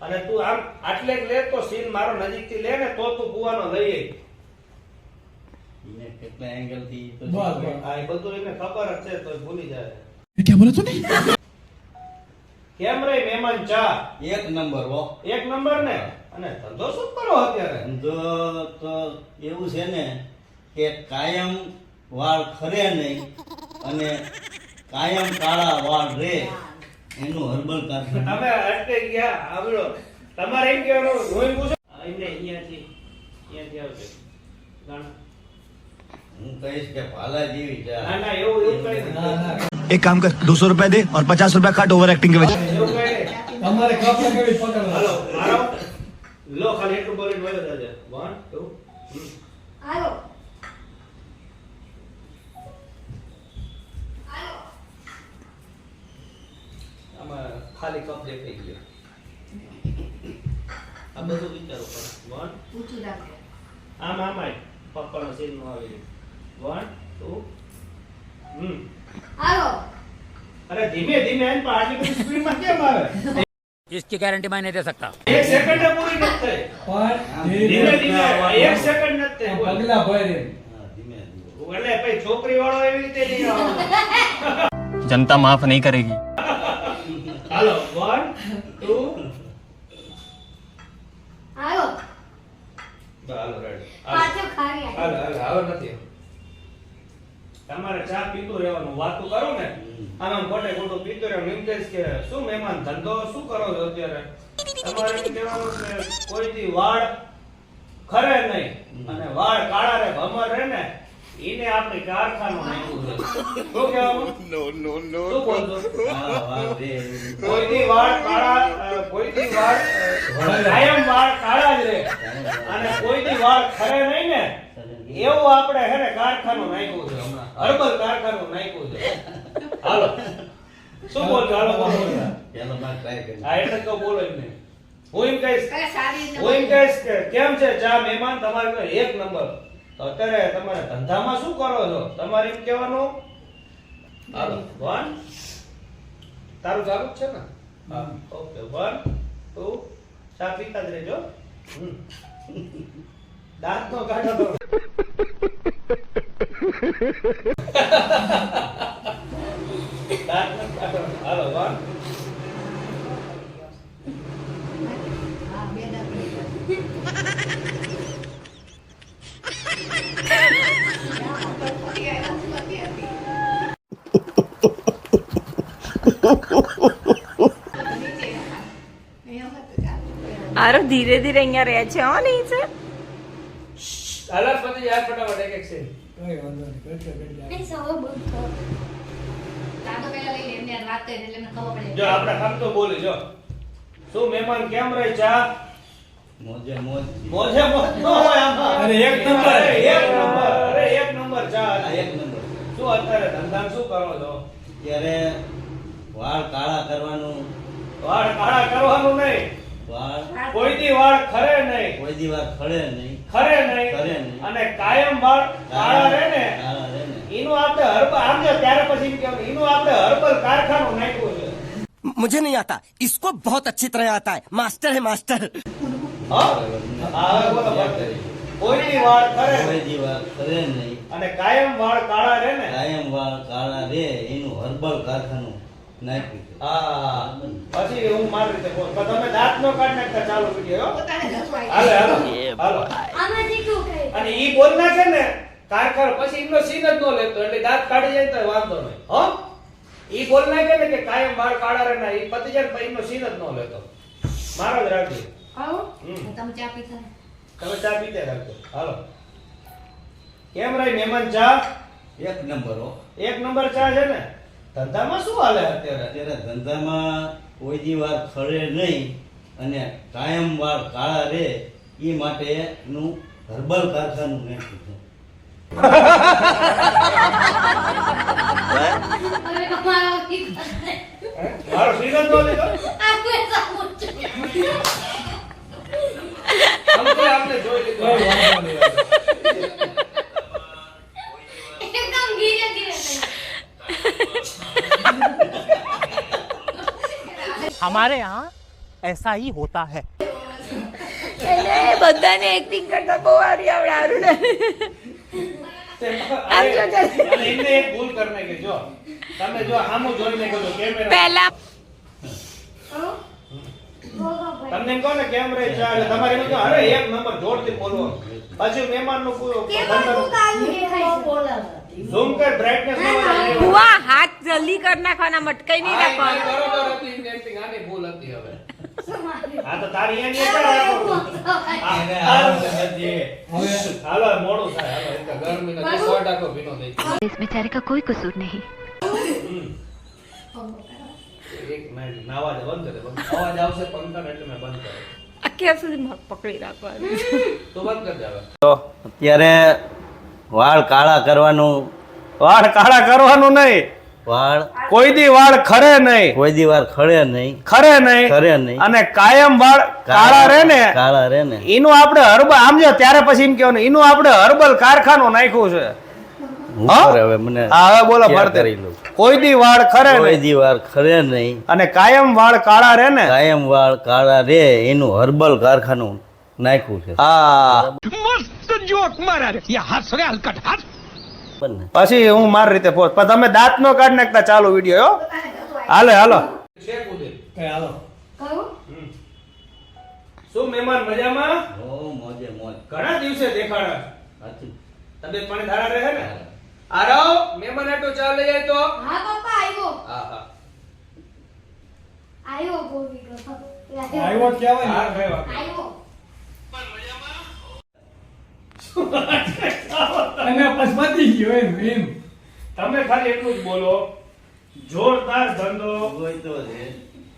અને તું આમ આટલે જ લે તો સીન મારો નજીકથી લે ને તો તું કુવાનો લઈ આય. એને કેટલા એંગલ થી તો બસ, શીખવાય. બસ. આ એ બધું એને ખબર જ છે તો ભૂલી જાય क्या बोला तूने કેમ રે મહેમાન ચા એક નંબર હો. એક નંબર ને? અને ધંધો શું કરો અત્યારે? ધંધો તો એવું છે ને કે કાયમ વાળ ખરે નહીં અને કાયમ કાળા વાળ રે. એનું હર્બલ કારખાનું. અમે અટકે ગયા આવડો. તમારે એમ કહેવાનું હું એમ પૂછું એમને અહીંયાથી અહીંયાથી આવશે ગાણા. હું કહીશ કે ભાલા જેવી છે ના ના એવું એવું કઈ એક કામ કર 200 રૂપિયા દે ઓર 50 રૂપિયા કાટ ઓવર એક્ટિંગ કે વચ્ચે એવું કઈ તમારે કપ કેવી પકડ હાલો મારો લો ખાલી એટલું બોલી બોલ દાદા 1 2 હાલો ખાલી કપ દેખાઈ ગયો આ બધું વિચારો પણ વન આમ આમ આય પપ્પાનો સીન નો આવી વન ટુ હમ હાલો અરે ધીમે ધીમે આને પણ આટલી બધી સ્પીડમાં કેમ આવે इसकी गारंटी मैं नहीं दे सकता એક સેકન્ડ પૂરી નથી થઈ પણ ધીમે ધીમે એક સેકન્ડ નથી થઈ બોલ. પગલા ભરે હા, ધીમે ધીમે એટલે પછી છોકરી વાળો એવી રીતે નહીં આવવાનો. जनता माफ नहीं करेगी હાલો તમારે ચા પીતું રહેવાનું વાતું કરો ને. આમ ખોટે ખોટું પીતું રહેવાનું. એમ કહીશ કે શું મહેમાન ધંધો શું કરો છો અત્યારે? તમારે એમ કહેવાનું કે કોઈથી વાળ ખરે નહીં અને વાળ કાળા રે ભમર રે ને એને આપણે કારખાનો નાખ્યું છે. શું કહેવાનું? શું બોલશો? વાળ કોઈથી વાળ કાળા કોઈથી વાળ કાયમ વાળ કાળા જ રે. અને કોઈથી વાળ ખરે નહીં ને એવું આપણે હે ને કારખાનું નાખ્યું છે. હર્બલ કારખાનું નાખ્યું છે. હાલો. શું બોલ હાલો બોલો. એનો માર ટ્રાય કરી. આ એટલે તો બોલો એમને નહીં. હું એમ કહીશ હું એમ કહીશ કે કેમ છે ચા મહેમાન? તમારે તો એક નંબર. તો અત્યારે તમારે ધંધામાં શું કરો છો? તમારે એમ કહેવાનું? હાલો. વન તારું ચાલુ જ છે ને? હા. ઓકે વન ટુ ચા પીતા જ રહેજો. હમ. દાંત નો કાઢો તો દાંત નો કાઢો હાલો વન હા, બે દાખલા. આરો ધીરે ધીરે અહીંયા રહે છે, હો, નહીં છે હાલો પછી યાર, ફટાફટ એક એક સીન નહીં નહીં. જો આપણે કામ તો બોલી જો. શું મહેમાન કેમ રહે ચા મોજે મોજ. મોજે મોજ ન હોય આમાં. અરે એક નંબર. એક નંબર. અરે એક નંબર ચા એક નંબર. શું અત્યારે ધંધા શું કરો છો? ત્યારે વાળ કાળા કરવાનું. વાળ કાળા કરવાનું નહીં. વાળ? કોઈ દી વાળ ખરે નહીં. કોઈ દી વાળ ખરે નહીં. ખરે ખરે નહીં. નહીં. અને કાયમ વાળ કાળા રહે ને. એનું આપણે હર્બલ આમ જો ત્યારે પછી એમ કહેવાનું, એનું આપણે હર્બલ કારખાનું નાખ્યું છે मुझे नहीं आता इसको बहुत अच्छी तरह आता है मास्टर है मास्टर હા હા, હવે બોલો બોલો. કોઈ દી વાળ ખરે કોઈ નહીં. દી વાર ખરે નહીં અને કાયમ વાળ કાળા રહે ને કાયમ વાળ કાળા રે એનું હર્બલ કારખાનું નાખ્યું છે હા પછી હું મારી રીતે બોલ પણ તમે દાંત નો કાઢ નાખતા ચાલુ વિડિયો પોતાને ઘસવાય. હાલો હાલો હાલો આમાંથી શું કહે? અને ઈ બોલ નાખે ને કારખાર પછી એમનો સીન જ ન લેતો એટલે દાંત કાઢી જાય તો વાંધો નહીં. હો? ઈ બોલ નાખે ને કે કાયમ બાળ કાળા રે ના ઈ પતી જાય ને પછી એમનો સીન જ ન લેતો. મારો જ રાખજો. આવો? તમે ચા પીતા તમે ચા પીતે રાખજો. હાલો. કેમ રહી મહેમાન ચા? એક નંબર હો. એક નંબર ચા છે ને? ધંધામાં શું હાલે અત્યારે? અત્યારે ધંધામાં કોઈ દી વાર ખરે નહીં અને કાયમ વાર કાળા રે એ માટે એનું હર્બલ કારખાનું નાખ્યું છે. हमारे यहाँ ऐसा ही होता है બધાને એક્ટિંગ કરતા બહુ સારી ને આમ જો જો. અને એમને એક ભૂલ કરને કે જો તમે જો આમું જોઈને કહો કેમેરા પહેલા તમને એમ કહો ને કેમેરા ચાલે તમારે એમ અરે એક નંબર જોરથી બોલો પછી મહેમાનનું પૂરું ઝૂમ કર બ્રાઇટનેસ હુઆ હાથ જલ્દી કર નાખવાના મટકાઈ નહીં રાખવાના હા તો તારી અહીંયા ક્યાં રાખો? એને આ- આવું નથી. હવે હાલો મોડું થાય હાલો इस बेचारे का कोई कसूर नहीं એક મિનિટ નાવા દે બંધ કરે બંધ અવાજ આવશે પંખા એટલે મેં બંધ કરે અત્યાર સુધી મગ પકડી રાખવાનું તો બંધ કરી દે હવે અત્યારે વાળ કાળા કરવાનું વાળ કાળા કરવાનું નહીં વાળ કોઈ દી વાળ ખરે નહીં. કોઈ દી વાળ ખરે નહીં. ખરે નહીં. ખરે નહીં. અને કાયમ વાળ કાળા રહે ને. કાળા રહે ને. એનું આપણે હર્બલ આમ જો ત્યારે પછી એમ કહેવાનું એનું આપણે હર્બલ કારખાનું નાખ્યું છે. હવે મને હા હવે બોલો કરી લઉં. કોઈ દી વાળ ખરે કોઈ દી વાળ ખરે નહીં. અને કાયમ વાળ કાળા રહે ને. કાયમ વાળ કાળા રે એનું હર્બલ કારખાનું નાખ્યું છે. હા. બંને. પછી હું મારી રીતે પહોંચ પણ તમે દાંત નો કાઢ નાખતા ચાલુ વીડિયો હો. હાલે હાલો. કઈ હાલો શું મહેમાન મજામાં? ઓ મોજે મોજ. ઘણા દિવસે દેખાડા. સાચી. તબિયત પાણી ધારા રહે ને? આરવ મહેમાન આટો ચા લઈ જાય તો. હા પપ્પા આવ્યો હા હા. આવ્યો ગોવી આવ્યો વાત આવ્યો અને તમે ખાલી એટલું જ બોલો. જોરદાર ધંધો. હોય તો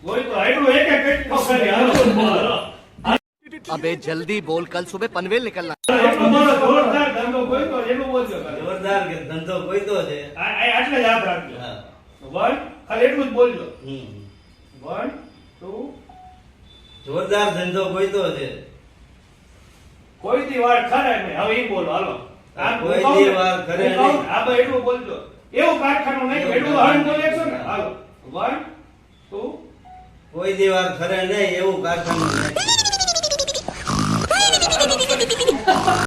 હોય તો આટલું એક એક એક ખાલી. હાલો. બોલો અબે જલ્દી બોલ કલ સુબહ પનવેલ નીકળના. જોરદાર ધંધો કોઈ તો એનું બોલજો જોરદાર ધંધો કોઈ તો છે. આટલે જ આપ રાખજો. વન ખાલી એટલું જ બોલજો વન ટુ. જોરદાર ધંધો કોઈ તો છે. કોઈ દી વાત ખરે નહીં. હવે એ બોલો હાલો. આ નહીં. એટલું બોલજો. એવું કારખાનું નહીં એટલું હરણ બોલે છો ને? હાલો. વન ટુ કોઈ દી વાર ખરે નહીં એવું કારખાનું નાખ્યું.